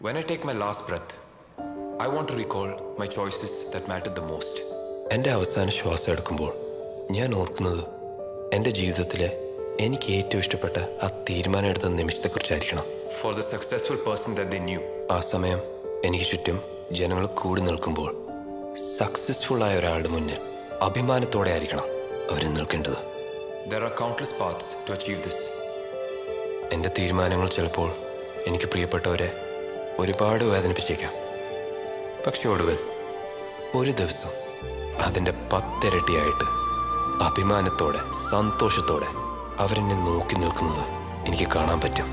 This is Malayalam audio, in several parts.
When I take my last breath, I want to recall my choices that mattered the most. എന്റെ അവസാന ശ്വാസം എടുക്കുമ്പോൾ ഞാൻ ഓർക്കുന്നത് എന്റെ ജീവിതത്തിലെ എനിക്ക് ഏറ്റവും ഇഷ്ടപ്പെട്ട ആ തീരുമാനം എടുത്ത നിമിഷത്തെക്കുറിച്ചായിരിക്കണം. For the successful person that they knew ആ സമയം എനിക്ക് ചുറ്റും ജനങ്ങൾ കൂടി നിൽക്കുമ്പോൾ സക്സസ്ഫുൾ ആയ ഒരാളുടെ മുന്നിൽ അഭിമാനത്തോടെ ആയിരിക്കണം അവർ നിൽക്കേണ്ടത്. There are countless paths to achieve this എന്റെ തീരുമാനങ്ങൾ ചിലപ്പോൾ എനിക്ക് പ്രിയപ്പെട്ടവരെ ഒരുപാട് വേദനിപ്പിച്ചേക്കാം. പക്ഷെ ഒടുവിൽ ഒരു ദിവസം അതിന്റെ പത്തിരട്ടിയായിട്ട് അഭിമാനത്തോടെ സന്തോഷത്തോടെ അവരെന്നെ നോക്കി നിൽക്കുന്നത് എനിക്ക് കാണാൻ പറ്റും.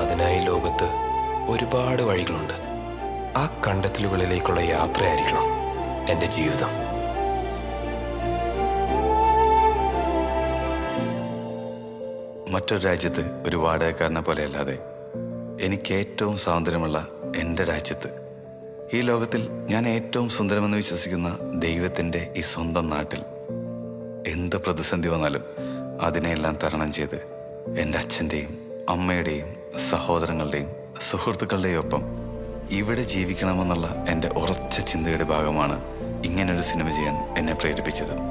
അതിനായി ലോകത്ത് ഒരുപാട് വഴികളുണ്ട്. ആ കണ്ടെത്തലുകളിലേക്കുള്ള യാത്രയായിരിക്കണം എന്റെ ജീവിതം. മറ്റൊരു രാജ്യത്ത് ഒരു വാടകക്കാരനെ പോലെ അല്ലാതെ എനിക്ക് ഏറ്റവും സ്വാതന്ത്ര്യമുള്ള എന്റെ രാജ്യത്ത്. ഈ ലോകത്തിൽ ഞാൻ ഏറ്റവും സുന്ദരമെന്ന് വിശ്വസിക്കുന്ന ദൈവത്തിന്റെ ഈ സ്വന്തം നാട്ടിൽ എന്ത് പ്രതിസന്ധി വന്നാലും അതിനെയെല്ലാം തരണം ചെയ്ത് എന്റെ അച്ഛന്റെയും അമ്മയുടെയും സഹോദരങ്ങളുടെയും സുഹൃത്തുക്കളുടെയും ഒപ്പം ഇവിടെ ജീവിക്കണമെന്നുള്ള എന്റെ ഉറച്ച ചിന്തയുടെ ഭാഗമാണ് ഇങ്ങനൊരു സിനിമ ചെയ്യാൻ എന്നെ പ്രേരിപ്പിച്ചത്.